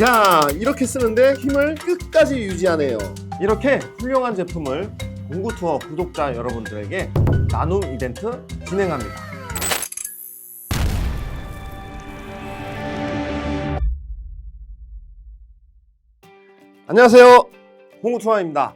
야 이렇게 쓰는데 힘을 끝까지 유지하네요. 이렇게 훌륭한 제품을 공구투어 구독자 여러분들에게 나눔 이벤트 진행합니다. 안녕하세요. 공구투어입니다.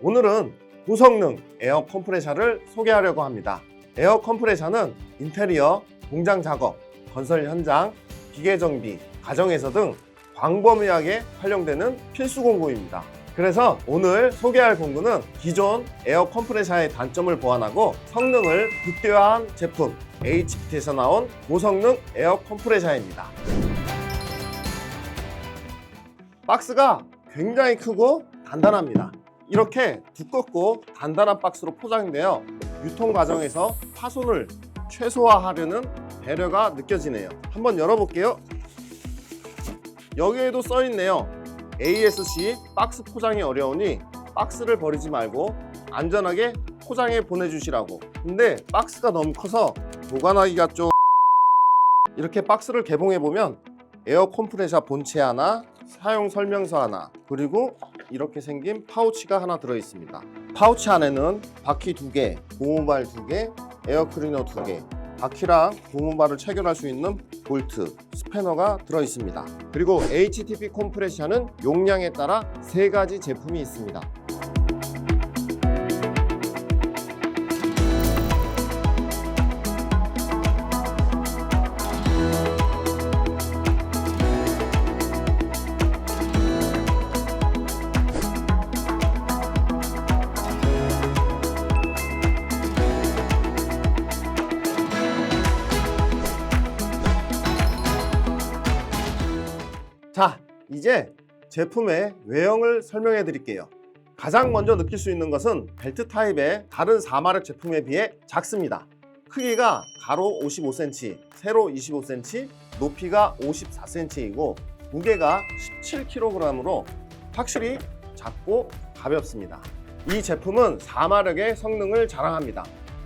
오늘은 고성능 에어 컴프레셔를 소개하려고 합니다. 에어 컴프레셔는 인테리어, 공장 작업, 건설 현장, 기계 정비, 가정에서 등 광범위하게 활용되는 필수 공구입니다. 그래서 오늘 소개할 공구는 기존 에어 컴프레셔의 단점을 보완하고 성능을 극대화한 제품 HPT에서 나온 고성능 에어 컴프레셔입니다. 박스가 굉장히 크고 단단합니다. 이렇게 두껍고 단단한 박스로 포장되어 유통 과정에서 파손을 최소화하려는 배려가 느껴지네요. 한번 열어볼게요. 여기에도 써 있네요. ASC 박스 포장이 어려우니 박스를 버리지 말고 안전하게 포장해 보내주시라고. 근데 박스가 너무 커서 보관하기가 좀 이렇게 박스를 개봉해 보면 에어 컴프레셔 본체 하나, 사용 설명서 하나, 그리고 이렇게 생긴 파우치가 하나 들어 있습니다. 파우치 안에는 바퀴 두 개, 고무발 두 개, 에어 클리너 두 개, 바퀴랑 고무발을 체결할 수 있는 볼트, 스패너가 들어 있습니다. 그리고 HTP 컴프레셔는 용량에 따라 세 가지 제품이 있습니다. 이제 제품의 외형을 설명해 드릴게요. 가장 먼저 느낄 수 있는 것은 벨트 타입의 다른 4마력 제품에 비해 작습니다. 크기가 가로 55cm, 세로 25cm, 높이가 54cm이고 무게가 17kg으로 확실히 작고 가볍습니다. 이 제품은 4마력의 성능을 자랑합니다.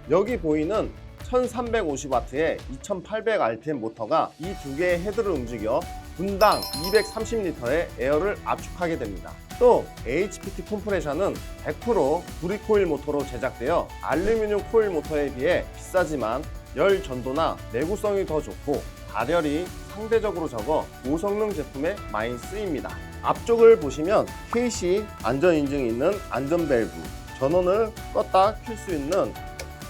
여기 보이는 1350W의 2800rpm 모터가 이 두 개의 헤드를 움직여 분당 230리터의 에어를 압축하게 됩니다. 또 HPT 컴프레셔는 100% 브리코일 모터로 제작되어 알루미늄 코일 모터에 비해 비싸지만 열 전도나 내구성이 더 좋고 발열이 상대적으로 적어 고성능 제품에 많이 쓰입니다. 앞쪽을 보시면 KC 안전 인증이 있는 안전 밸브, 전원을 껐다 켤 수 있는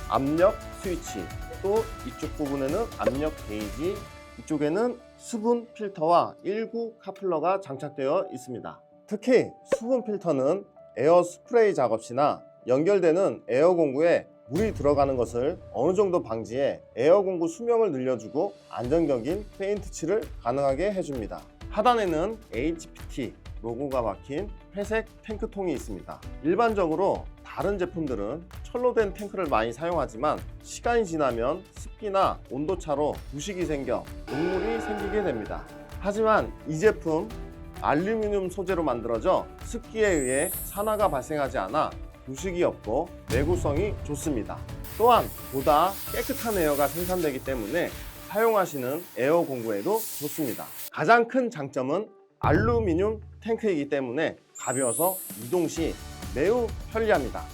압력 스위치, 또 이쪽 부분에는 압력 게이지, 이쪽에는 수분 필터와 일구 카플러가 장착되어 있습니다. 특히 수분 필터는 에어 스프레이 작업 시나 연결되는 에어 공구에 물이 들어가는 것을 어느 정도 방지해 에어 공구 수명을 늘려주고 안정적인 페인트 칠을 가능하게 해줍니다. 하단에는 HPT 로고가 박힌 회색 탱크통이 있습니다. 일반적으로 다른 제품들은 철로 된 탱크를 많이 사용하지만 시간이 지나면 습기나 온도차로 부식이 생겨 녹물이 생기게 됩니다. 하지만 이 제품 알루미늄 소재로 만들어져 습기에 의해 산화가 발생하지 않아 부식이 없고 내구성이 좋습니다. 또한 보다 깨끗한 에어가 생산되기 때문에 사용하시는 에어 공구에도 좋습니다. 가장 큰 장점은 알루미늄 탱크이기 때문에 가벼워서 이동 시 매우 편리합니다.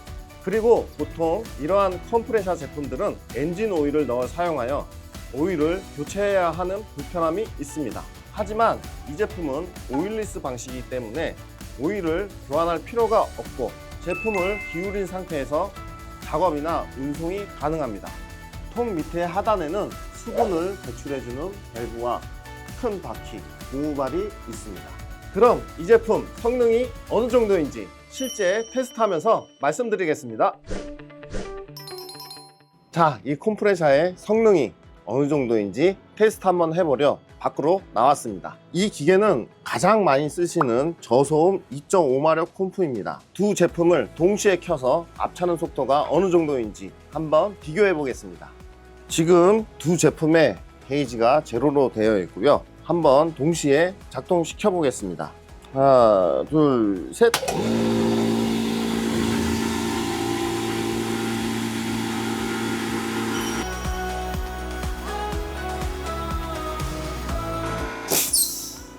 그리고 보통 이러한 컴프레셔 제품들은 엔진 오일을 넣어 사용하여 오일을 교체해야 하는 불편함이 있습니다. 하지만 이 제품은 오일리스 방식이기 때문에 오일을 교환할 필요가 없고 제품을 기울인 상태에서 작업이나 운송이 가능합니다. 통 밑에 하단에는 수분을 배출해주는 밸브와 큰 바퀴, 고무발이 있습니다. 그럼 이 제품 성능이 어느 정도인지 실제 테스트하면서 말씀드리겠습니다. 자, 이 컴프레셔의 성능이 어느 정도인지 테스트 한번 해보려 밖으로 나왔습니다. 이 기계는 가장 많이 쓰시는 저소음 2.5마력 콤프입니다. 두 제품을 동시에 켜서 앞차는 속도가 어느 정도인지 한번 비교해 보겠습니다. 지금 두 제품의 게이지가 제로로 되어 있고요. 한번 동시에 작동시켜 보겠습니다. 하나, 둘, 셋.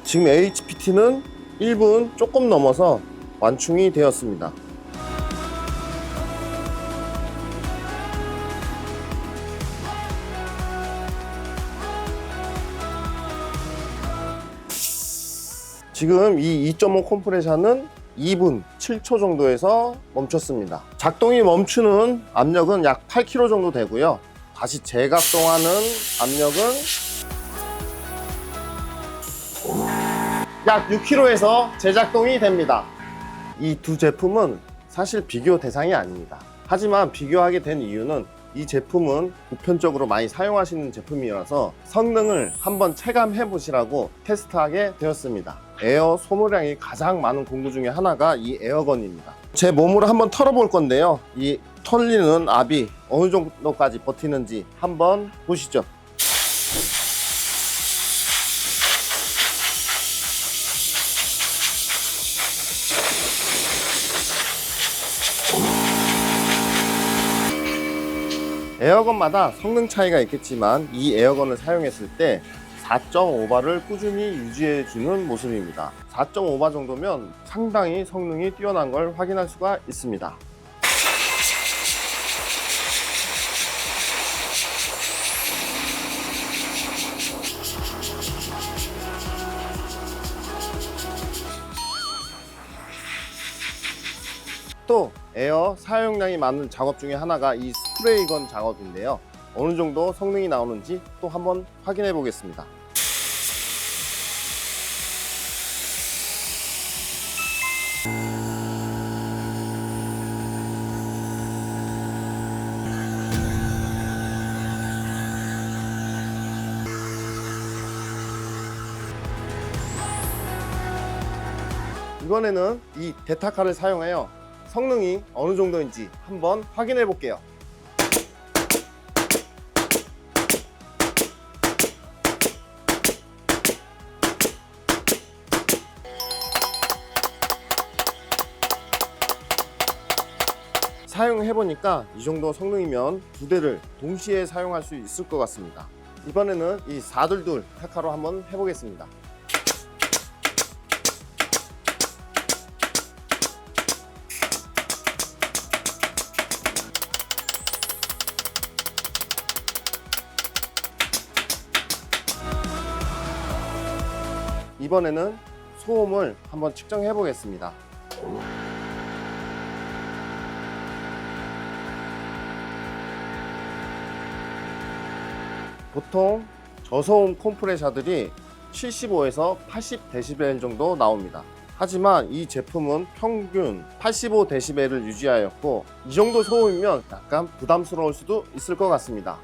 지금 HPT는 1분 조금 넘어서 완충이 되었습니다. 지금 이 2.5 컴프레셔는 2분 7초 정도에서 멈췄습니다. 작동이 멈추는 압력은 약 8kg 정도 되고요. 다시 재각동하는 압력은 약 6kg에서 재작동이 됩니다. 이 두 제품은 사실 비교 대상이 아닙니다. 하지만 비교하게 된 이유는 이 제품은 보편적으로 많이 사용하시는 제품이라서 성능을 한번 체감해 보시라고 테스트하게 되었습니다. 에어 소모량이 가장 많은 공구 중에 하나가 이 에어건입니다. 제 몸으로 한번 털어볼 건데요. 이 털리는 압이 어느 정도까지 버티는지 한번 보시죠. 에어건마다 성능 차이가 있겠지만 이 에어건을 사용했을 때 4.5바를 꾸준히 유지해주는 모습입니다. 4.5바 정도면 상당히 성능이 뛰어난 걸 확인할 수가 있습니다. 에어 사용량이 많은 작업 중에 하나가 이 스프레이건 작업인데요. 어느 정도 성능이 나오는지 또 한번 확인해 보겠습니다. 이번에는 이 데타카를 사용하여 성능이 어느 정도인지 한번 확인해 볼게요. 사용해 보니까 이 정도 성능이면 두 대를 동시에 사용할 수 있을 것 같습니다. 이번에는 이 422 타카로 한번 해보겠습니다. 이번에는 소음을 한번 측정해 보겠습니다. 보통 저소음 컴프레셔들이 75에서 80dB 정도 나옵니다. 하지만 이 제품은 평균 85dB를 유지하였고 이 정도 소음이면 약간 부담스러울 수도 있을 것 같습니다.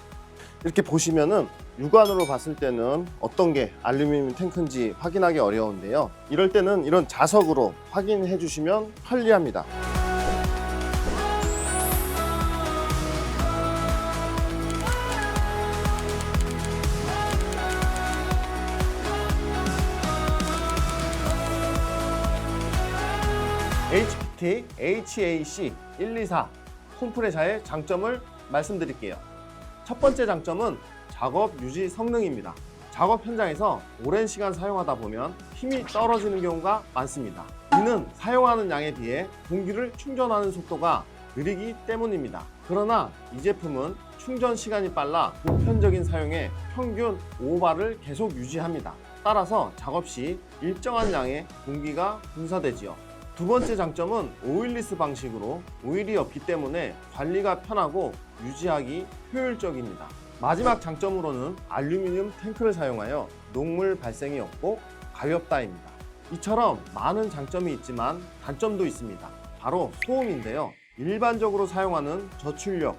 이렇게 보시면은 육안으로 봤을 때는 어떤 게 알루미늄 탱크인지 확인하기 어려운데요. 이럴 때는 이런 자석으로 확인해 주시면 편리합니다. HPT HAC 124 콤프레셔의 장점을 말씀드릴게요. 첫 번째 장점은 작업 유지 성능입니다. 작업 현장에서 오랜 시간 사용하다 보면 힘이 떨어지는 경우가 많습니다. 이는 사용하는 양에 비해 공기를 충전하는 속도가 느리기 때문입니다. 그러나 이 제품은 충전 시간이 빨라 보편적인 사용에 평균 5바를 계속 유지합니다. 따라서 작업 시 일정한 양의 공기가 분사되지요. 두 번째 장점은 오일리스 방식으로 오일이 없기 때문에 관리가 편하고 유지하기 효율적입니다. 마지막 장점으로는 알루미늄 탱크를 사용하여 녹물 발생이 없고 가볍다입니다. 이처럼 많은 장점이 있지만 단점도 있습니다. 바로 소음인데요. 일반적으로 사용하는 저출력,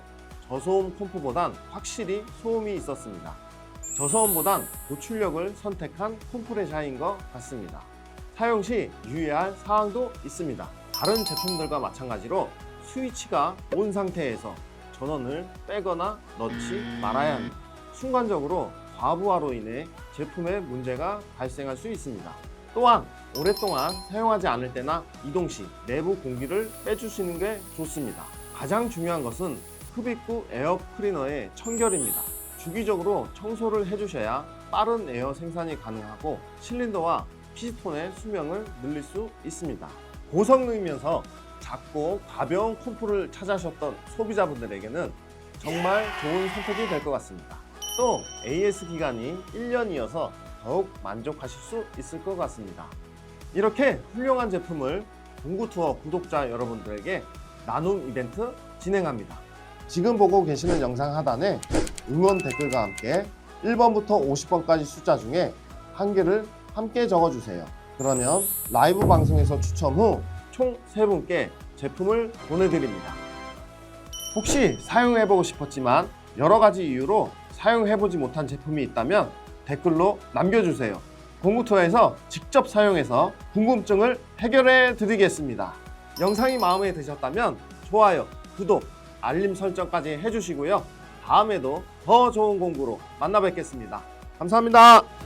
저소음 콤프보단 확실히 소음이 있었습니다. 저소음보단 고출력을 선택한 콤프레셔인 것 같습니다. 사용 시 유의할 사항도 있습니다. 다른 제품들과 마찬가지로 스위치가 온 상태에서 전원을 빼거나 넣지 말아야 합니다. 순간적으로 과부하로 인해 제품에 문제가 발생할 수 있습니다. 또한 오랫동안 사용하지 않을 때나 이동 시 내부 공기를 빼주시는 게 좋습니다. 가장 중요한 것은 흡입구 에어 클리너의 청결입니다. 주기적으로 청소를 해주셔야 빠른 에어 생산이 가능하고 실린더와 피스톤의 수명을 늘릴 수 있습니다. 고성능이면서 작고 가벼운 콤프를 찾아셨던 소비자분들에게는 정말 좋은 선택이 될 것 같습니다. 또 AS 기간이 1년이어서 더욱 만족하실 수 있을 것 같습니다. 이렇게 훌륭한 제품을 공구 투어 구독자 여러분들에게 나눔 이벤트 진행합니다. 지금 보고 계시는 영상 하단에 응원 댓글과 함께 1번부터 50번까지 숫자 중에 한 개를 함께 적어주세요. 그러면 라이브 방송에서 추첨 후 총 3분께 제품을 보내드립니다. 혹시 사용해보고 싶었지만 여러 가지 이유로 사용해보지 못한 제품이 있다면 댓글로 남겨주세요. 공구투어에서 직접 사용해서 궁금증을 해결해 드리겠습니다. 영상이 마음에 드셨다면 좋아요, 구독, 알림 설정까지 해주시고요. 다음에도 더 좋은 공구로 만나 뵙겠습니다. 감사합니다.